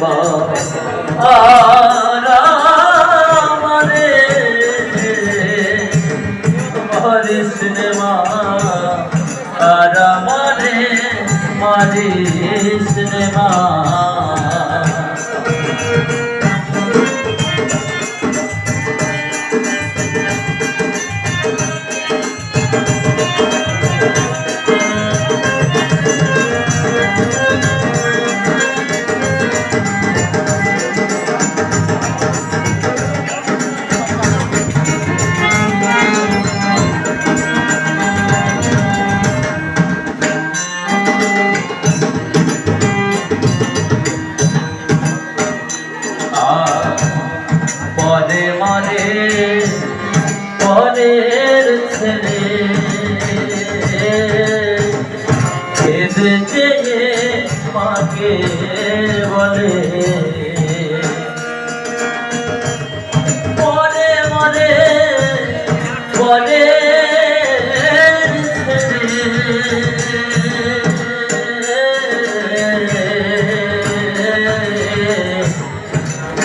মা আর আমারে পারিস নে মা আর আমারে পারিস নে মা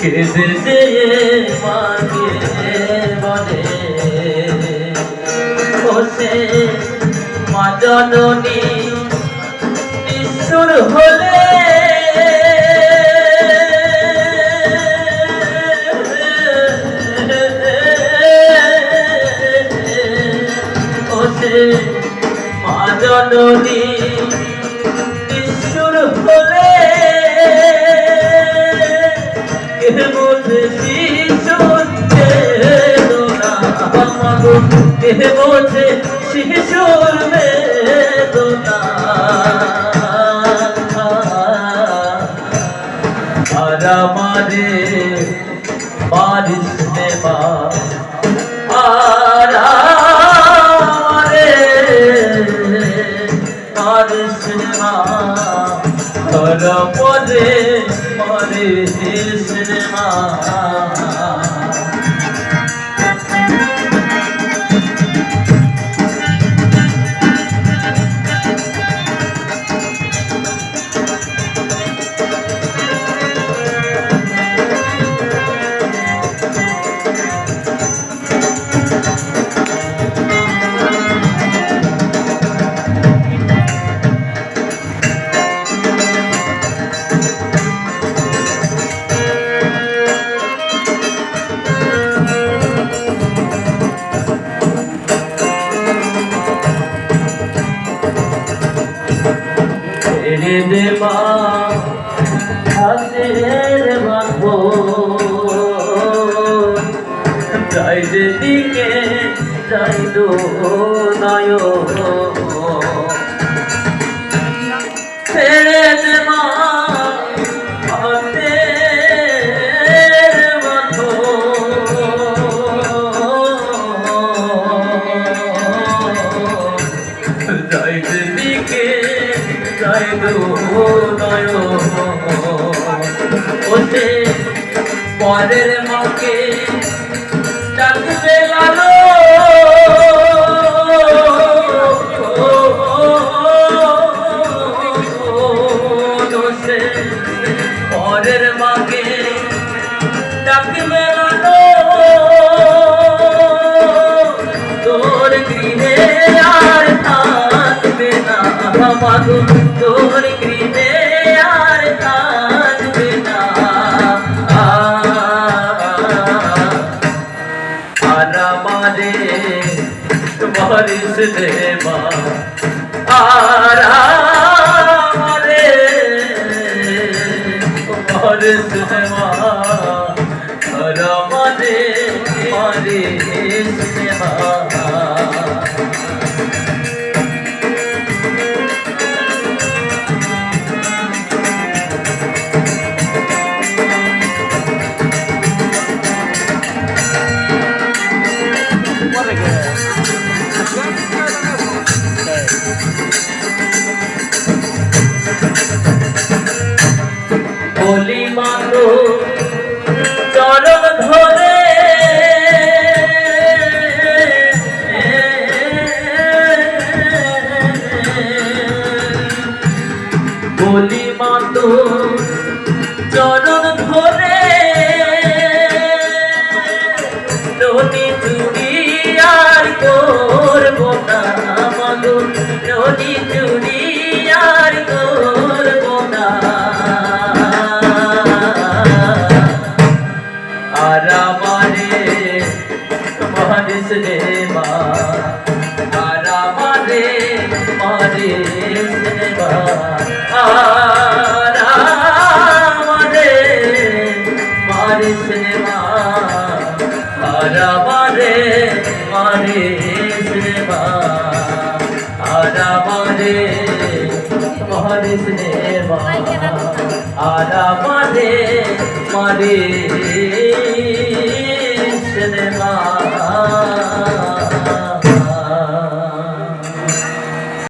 কেঁদে দিয়ে মাকে বলে বসে মা জননী নিষ্ঠুর হলে মা জননী কে বোঝে শিশুর বেদনা। আর আমারে বারিশ নেবা। আর আমারে বারিশ নেবা। আর পরে মরে ছেড়ে দেবা হাতের বাঁধো যাই যেদিকে যাই দো নয় ছেড়ে দো নয় ওতে পরের মাকে ডাকবে লালো। পরের মাকে ডাকবে লালো। বারিশ দেবা আর দেবা চরণ ধরে রনি চুরি আর করব না মাগো। রনি চুরি আর করব না। আর আমারে রে মা আর মারে রে মা